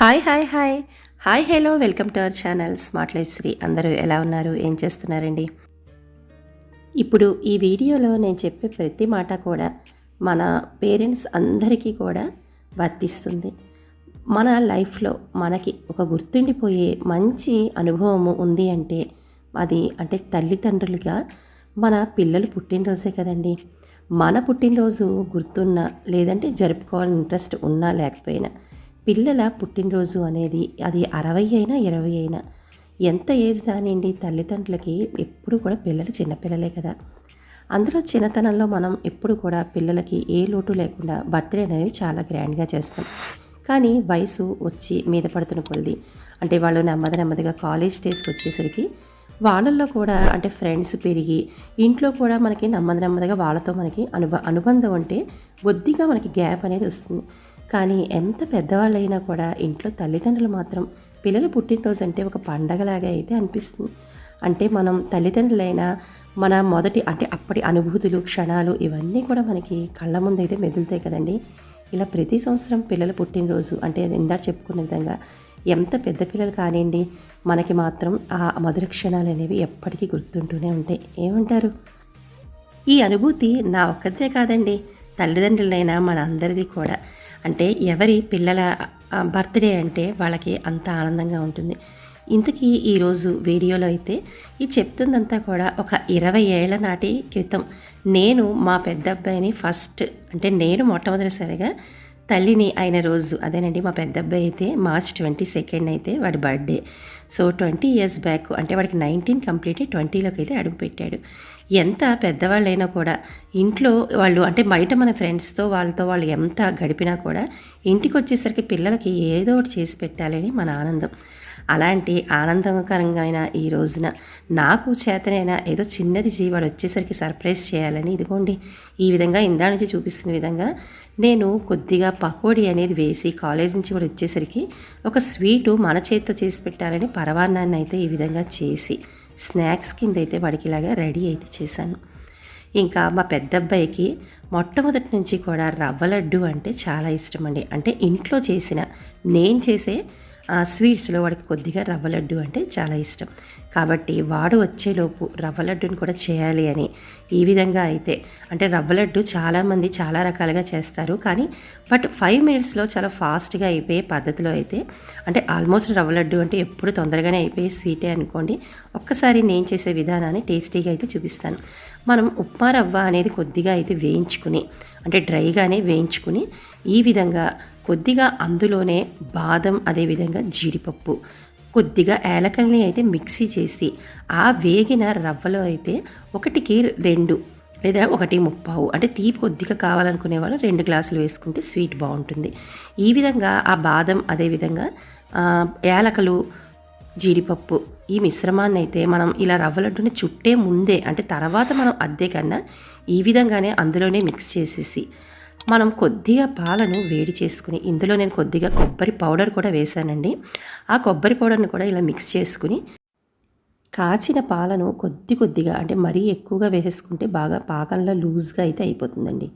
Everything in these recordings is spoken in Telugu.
Hi hi hi. Hi hello. Welcome to our channel smart life Shri. అందరూ ఎలా ఉన్నారు? ఏం చేస్తున్నారండి? ఇప్పుడు ఈ వీడియోలో నేను చెప్పే ప్రతి మాట కూడా మన పేరెంట్స్ అందరికీ కూడా వర్తిస్తుంది. మన లైఫ్లో మనకి ఒక గుర్తుండిపోయే మంచి అనుభవము ఉంది అంటే అది అంటే తల్లిదండ్రులుగా మన పిల్లలు పుట్టినరోజే కదండి. మన పుట్టినరోజు గుర్తున్నా లేదంటే జరుపుకోవాలని ఇంట్రెస్ట్ ఉన్నా లేకపోయినా పిల్లల పుట్టినరోజు అనేది అది అరవై అయినా ఇరవై అయినా. ఎంత ఏజ్ దానిండి తల్లిదండ్రులకి ఎప్పుడు కూడా పిల్లలు చిన్నపిల్లలే కదా. అందులో చిన్నతనంలో మనం ఎప్పుడు కూడా పిల్లలకి ఏ లోటు లేకుండా బర్త్డే అనేవి చాలా గ్రాండ్గా చేస్తాం. కానీ వయసు వచ్చి మీద పడుతున్న కొలది అంటే వాళ్ళు నెమ్మది నెమ్మదిగా కాలేజ్ డేస్కి వచ్చేసరికి వాళ్ళల్లో కూడా అంటే ఫ్రెండ్స్ పెరిగి ఇంట్లో కూడా మనకి నెమ్మది నెమ్మదిగా వాళ్ళతో మనకి అనుబ అనుబంధం అంటే కొద్దిగా మనకి గ్యాప్ అనేది వస్తుంది. కానీ ఎంత పెద్దవాళ్ళైనా కూడా ఇంట్లో తల్లిదండ్రులు మాత్రం పిల్లలు పుట్టినరోజు అంటే ఒక పండగలాగా అయితే అనిపిస్తుంది. అంటే మనం తల్లిదండ్రులైనా మన మొదటి అంటే అప్పటి అనుభూతులు క్షణాలు ఇవన్నీ కూడా మనకి కళ్ళ ముందు అయితే మెదులుతాయి కదండి. ఇలా ప్రతి సంవత్సరం పిల్లల పుట్టినరోజు అంటే ఇందాక చెప్పుకున్న విధంగా ఎంత పెద్ద పిల్లలు కానివ్వండి మనకి మాత్రం ఆ మధుర క్షణాలు అనేవి ఎప్పటికీ గుర్తుంటూనే ఉంటాయి. ఏమంటారు? ఈ అనుభూతి నా ఒక్కరిదే కాదండి. తల్లిదండ్రులైనా మన అందరిది కూడా. అంటే ఎవరి పిల్లల బర్త్డే అంటే వాళ్ళకి అంత ఆనందంగా ఉంటుంది. ఇంతకీ ఈరోజు వీడియోలో అయితే ఈ చెప్తుందంతా కూడా ఒక ఇరవై ఏళ్ళ నాటి క్రితం. నేను మా పెద్ద అబ్బాయిని ఫస్ట్ అంటే నేను మొట్టమొదటిసారిగా తల్లిని అయిన రోజు అదేనండి మా పెద్ద అబ్బాయి అయితే మార్చ్ ట్వంటీ సెకండ్ అయితే వాడి birthday. So twenty years back అంటే వాడికి నైన్టీన్ కంప్లీట్ ట్వంటీలోకి అయితే అడుగుపెట్టాడు ఎంత పెద్దవాళ్ళైనా కూడా ఇంట్లో వాళ్ళు అంటే బయట మన ఫ్రెండ్స్తో వాళ్ళతో వాళ్ళు ఎంత గడిపినా కూడా ఇంటికి వచ్చేసరికి పిల్లలకి ఏదో ఒకటి చేసి పెట్టాలని మన ఆనందం. అలాంటి ఆనందకరంగా ఈ రోజున నాకు చేతనైనా ఏదో చిన్నది జీవాడు వచ్చేసరికి సర్ప్రైజ్ చేయాలని ఇదిగోండి. ఈ విధంగా ఇందా నుంచి చూపిస్తున్న విధంగా నేను కొద్దిగా పకోడీ అనేది వేసి కాలేజ్ నుంచి కూడా వచ్చేసరికి ఒక స్వీటు మన చేతితో చేసి పెట్టాలని పరవాన్నాన్ని అయితే ఈ విధంగా చేసి స్నాక్స్ కింద అయితే వాడికి ఇలాగా రెడీ అయితే చేశాను. ఇంకా మా పెద్ద అబ్బాయికి మొట్టమొదటి నుంచి కూడా రవ్వ లడ్డు అంటే చాలా ఇష్టం అండి అంటే ఇంట్లో చేసిన నేను చేసే స్వీట్స్లో వాడికి కొద్దిగా రవ్వ లడ్డు అంటే చాలా ఇష్టం. కాబట్టి వాడు వచ్చేలోపు రవ్వ లడ్డుని కూడా చేయాలి అని ఈ విధంగా అయితే అంటే రవ్వ లడ్డు చాలామంది చాలా రకాలుగా చేస్తారు. కానీ బట్ ఫైవ్ మినిట్స్లో చాలా ఫాస్ట్గా అయిపోయే పద్ధతిలో అయితే అంటే ఆల్మోస్ట్ రవ్వ లడ్డు అంటే ఎప్పుడు తొందరగానే అయిపోయే స్వీటే అనుకోండి ఒక్కసారి నేను చేసే విధానాన్ని టేస్టీగా అయితే చూపిస్తాను. మనం ఉప్మా రవ్వ అనేది కొద్దిగా అయితే వేయించుకుని అంటే డ్రైగానే వేయించుకుని ఈ విధంగా కొద్దిగా అందులోనే బాదం అదేవిధంగా జీడిపప్పు. కొద్దిగా ఏలకల్ని అయితే మిక్సీ చేసి ఆ వేగిన రవ్వలో అయితే ఒకటికి రెండు లేదా ఒకటి ముప్పావు అంటే తీపి కొద్దిగా కావాలనుకునే వాళ్ళు రెండు గ్లాసులు వేసుకుంటే స్వీట్ బాగుంటుంది. ఈ విధంగా ఆ బాదం అదేవిధంగా ఏలకలు జీడిపప్పు ఈ మిశ్రమాన్ని అయితే మనం ఇలా రవ్వ లడ్డుని చుట్టే ముందే అంటే తర్వాత మనం అద్దె కన్నా ఈ విధంగానే అందులోనే మిక్స్ చేసేసి మనం కొద్దిగా పాలను వేడి చేసుకుని ఇందులో నేను కొద్దిగా కొబ్బరి పౌడర్ కూడా వేశానండి. ఆ కొబ్బరి పౌడర్ని కూడా ఇలా మిక్స్ చేసుకుని కాచిన పాలను కొద్ది కొద్దిగా అంటే మరీ ఎక్కువగా వేసేసుకుంటే బాగా పాకంలో లూజ్గా అయితే అయిపోతుందండి.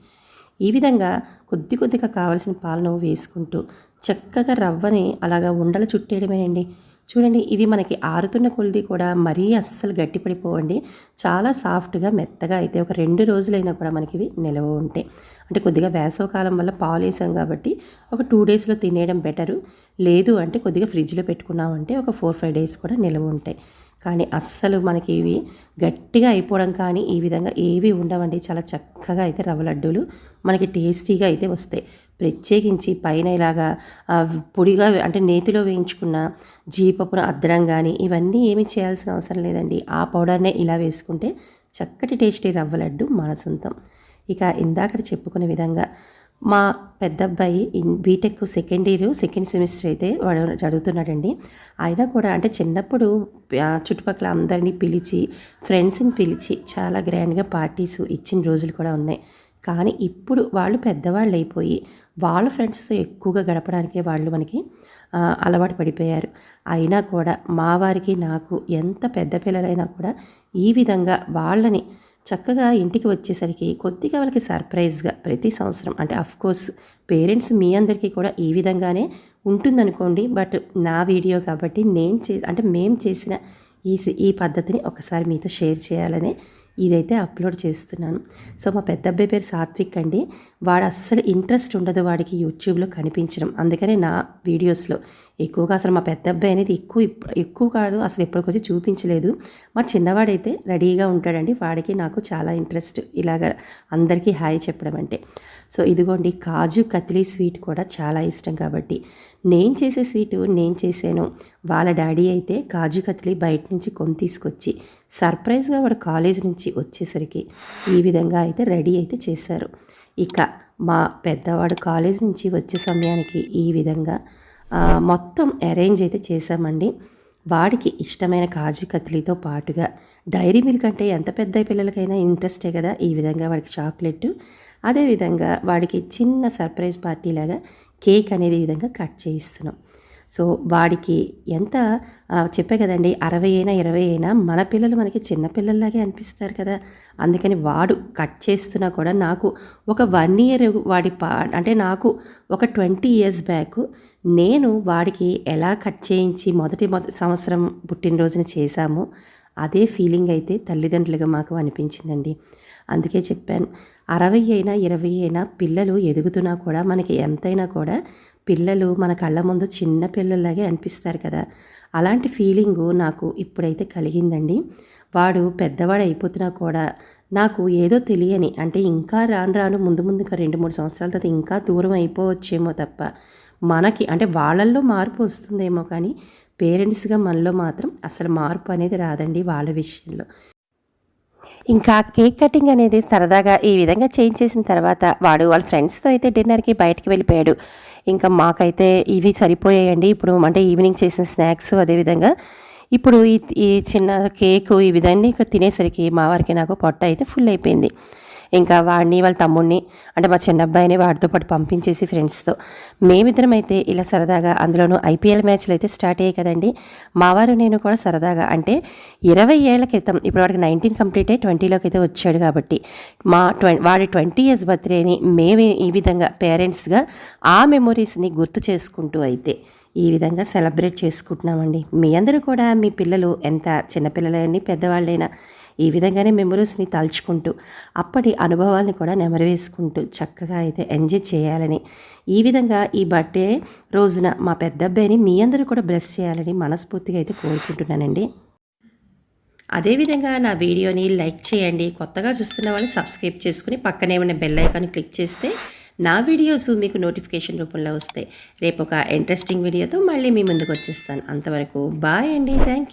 ఈ విధంగా కొద్ది కొద్దిగా కావలసిన పాలను వేసుకుంటూ చక్కగా రవ్వని అలాగా ఉండలు చుట్టేయడమేనండి. చూడండి ఇది మనకి ఆరుతున్న కొలిది కూడా మరీ అస్సలు గట్టిపడిపోవండి. చాలా సాఫ్ట్గా మెత్తగా అయితే ఒక రెండు రోజులైనా కూడా మనకి ఇవి నిలవ ఉంటాయి. అంటే కొద్దిగా వేసవకాలం వల్ల పాలు వేసాం కాబట్టి ఒక టూ డేస్లో తినేయడం బెటరు. లేదు అంటే కొద్దిగా ఫ్రిడ్జ్లో పెట్టుకున్నామంటే ఒక ఫోర్ ఫైవ్ డేస్ కూడా నిలవ ఉంటాయి. కానీ అస్సలు మనకి ఇవి గట్టిగా అయిపోవడం కానీ ఈ విధంగా ఏవి ఉండవండి. చాలా చక్కగా అయితే రవ్వ లడ్డూలు మనకి టేస్టీగా అయితే వస్తాయి. ప్రత్యేకించి పైన ఇలాగా పొడిగా అంటే నేతిలో వేయించుకున్న జీడిపప్పును అద్దడం కానీ ఇవన్నీ ఏమీ చేయాల్సిన అవసరం లేదండి. ఆ పౌడర్నే ఇలా వేసుకుంటే చక్కటి టేస్టీ రవ్వ లడ్డు మన సొంతం. ఇక ఇందాక చెప్పుకునే విధంగా మా పెద్ద అబ్బాయి BTech second year second semester అయితే వాడు చదువుతున్నాడండి. ఆయన కూడా అంటే చిన్నప్పుడు చుట్టుపక్కల అందరినీ పిలిచి ఫ్రెండ్స్ని పిలిచి చాలా గ్రాండ్గా పార్టీస్ ఇచ్చిన రోజులు కూడా ఉన్నాయి. కానీ ఇప్పుడు వాళ్ళు పెద్దవాళ్ళు అయిపోయి వాళ్ళ ఫ్రెండ్స్తో ఎక్కువగా గడపడానికే వాళ్ళు మనకి అలవాటు పడిపోయారు. అయినా కూడా మా వారికి నాకు ఎంత పెద్ద పిల్లలైనా కూడా ఈ విధంగా వాళ్ళని చక్కగా ఇంటికి వచ్చేసరికి కొద్దిగా వాళ్ళకి సర్ప్రైజ్గా ప్రతి సంవత్సరం అంటే కోర్స్ పేరెంట్స్ మీ అందరికీ కూడా ఈ విధంగానే ఉంటుందనుకోండి. బట్ నా వీడియో కాబట్టి నేను చే అంటే మేము చేసిన ఈ ఈ పద్ధతిని ఒకసారి మీతో షేర్ చేయాలని ఇదైతే అప్లోడ్ చేస్తున్నాను. సో మా పెద్ద అబ్బాయి పేరు సాత్విక్ అండి. వాడు అస్సలు ఇంట్రెస్ట్ ఉండదు వాడికి యూట్యూబ్లో కనిపించడం. అందుకనే నా వీడియోస్లో ఎక్కువగా అసలు మా పెద్ద అబ్బాయి అనేది ఎక్కువ ఎక్కువ కాదు అసలు ఎప్పటికొచ్చి చూపించలేదు. మా చిన్నవాడైతే రెడీగా ఉంటాడండి. వాడికి నాకు చాలా ఇంట్రెస్ట్. ఇలాగ అందరికీ హాయ్ చెప్పడం అంటే. సో ఇదిగోండి కాజు కత్లీ స్వీట్ కూడా చాలా ఇష్టం కాబట్టి. నేను చేసే స్వీటు నేను చేశాను. వాళ్ళ డాడీ అయితే కాజు కత్లీ బయట నుంచి కొని తీసుకొచ్చి సర్ప్రైజ్గా వాడు కాలేజ్ నుంచి వచ్చేసరికి ఈ విధంగా అయితే రెడీ అయితే చేశారు. ఇక మా పెద్దవాడు కాలేజ్ నుంచి వచ్చే సమయానికి ఈ విధంగా మొత్తం అరేంజ్ అయితే చేశామండి. వాడికి ఇష్టమైన కాజు కత్లీతో పాటుగా డైరీ మిల్క్ అంటే ఎంత పెద్ద పిల్లలకైనా ఇంట్రెస్టే కదా ఈ విధంగా వాడికి చాక్లెట్ అదేవిధంగా వాడికి చిన్న సర్ప్రైజ్ పార్టీ లాగా కేక్ అనేది ఈ విధంగా కట్ చేయిస్తున్నాం. సో వాడికి ఎంత చెప్పే కదండి అరవై అయినా ఇరవై అయినా మన పిల్లలు మనకి చిన్న పిల్లల్లాగే అనిపిస్తారు కదా. అందుకని వాడు కట్ చేస్తున్నా కూడా నాకు ఒక వన్ ఇయర్ వాడి పా అంటే నాకు ఒక ట్వంటీ ఇయర్స్ బ్యాక్ నేను వాడికి ఎలా కట్ చేయించి మొదటి మొదటి సంవత్సరం పుట్టినరోజున చేశామో అదే ఫీలింగ్ అయితే తల్లిదండ్రులుగా మాకు అనిపించిందండి. అందుకే చెప్పాను అరవై అయినా ఇరవై అయినా పిల్లలు ఎదుగుతున్నా కూడా మనకి ఎంతైనా కూడా పిల్లలు మన కళ్ళ ముందు చిన్న పిల్లల్లాగే అనిపిస్తారు కదా. అలాంటి ఫీలింగు నాకు ఇప్పుడైతే కలిగిందండి. వాడు పెద్దవాడు అయిపోతున్నా కూడా నాకు ఏదో తెలియని అంటే ఇంకా రాను రాను ముందు ముందుగా రెండు మూడు సంవత్సరాల తర్వాత ఇంకా దూరం అయిపోవచ్చేమో తప్ప మనకి అంటే వాళ్ళల్లో మార్పు వస్తుందేమో కానీ పేరెంట్స్గా మనలో మాత్రం అసలు మార్పు అనేది రాదండి వాళ్ళ విషయంలో. ఇంకా కేక్ కటింగ్ అనేది సరదాగా ఈ విధంగా చేంజ్ చేసిన తర్వాత వాడు వాళ్ళ ఫ్రెండ్స్తో అయితే డిన్నర్కి బయటకు వెళ్ళిపోయాడు. ఇంకా మాకైతే ఇవి సరిపోయాయండి. ఇప్పుడు అంటే ఈవినింగ్ చేసిన స్నాక్స్ అదేవిధంగా ఇప్పుడు ఈ ఈ చిన్న కేకు ఈ విధంగా ఇంకా తినేసరికి మా వారికి నాకు పొట్ట అయితే ఫుల్ అయిపోయింది. ఇంకా వాడిని వాళ్ళ తమ్ముడిని అంటే మా చిన్న అబ్బాయిని వాడితో పాటు పంపించేసి ఫ్రెండ్స్తో. మేమిద్దరం అయితే ఇలా సరదాగా అందులోనూ ఐపీఎల్ మ్యాచ్లు అయితే స్టార్ట్ అయ్యాయి కదండి. మా వారు నేను కూడా సరదాగా అంటే ఇరవై ఏళ్ళ క్రితం ఇప్పుడు వాడికి నైన్టీన్ కంప్లీట్ అయ్యి ట్వంటీలోకి అయితే వచ్చాడు కాబట్టి మా ట్వ వాడి ట్వంటీ ఇయర్స్ బర్త్డేని మేము ఈ విధంగా పేరెంట్స్గా ఆ మెమొరీస్ని గుర్తు చేసుకుంటూ అయితే ఈ విధంగా సెలబ్రేట్ చేసుకుంటున్నామండి. మీ అందరూ కూడా మీ పిల్లలు ఎంత చిన్నపిల్లలైనా పెద్దవాళ్ళైనా ఈ విధంగానే మెమరీస్ని తలుచుకుంటూ అప్పటి అనుభవాల్ని కూడా నెమరవేసుకుంటూ చక్కగా అయితే ఎంజాయ్ చేయాలని. ఈ విధంగా ఈ బర్త్డే రోజున మా పెద్ద అబ్బాయిని మీ అందరూ కూడా బ్లెస్ చేయాలని మనస్ఫూర్తిగా అయితే కోరుకుంటున్నానండి. అదేవిధంగా నా వీడియోని లైక్ చేయండి. కొత్తగా చూస్తున్న వాళ్ళు సబ్స్క్రైబ్ చేసుకుని పక్కనే ఉన్న బెల్ ఐకాన్ క్లిక్ చేస్తే నా వీడియోస్ మీకు నోటిఫికేషన్ రూపంలో వస్తాయి. రేపు ఒక ఇంట్రెస్టింగ్ వీడియోతో మళ్ళీ మీ ముందుకు వచ్చేస్తాను. అంతవరకు బాయ్ అండి. థ్యాంక్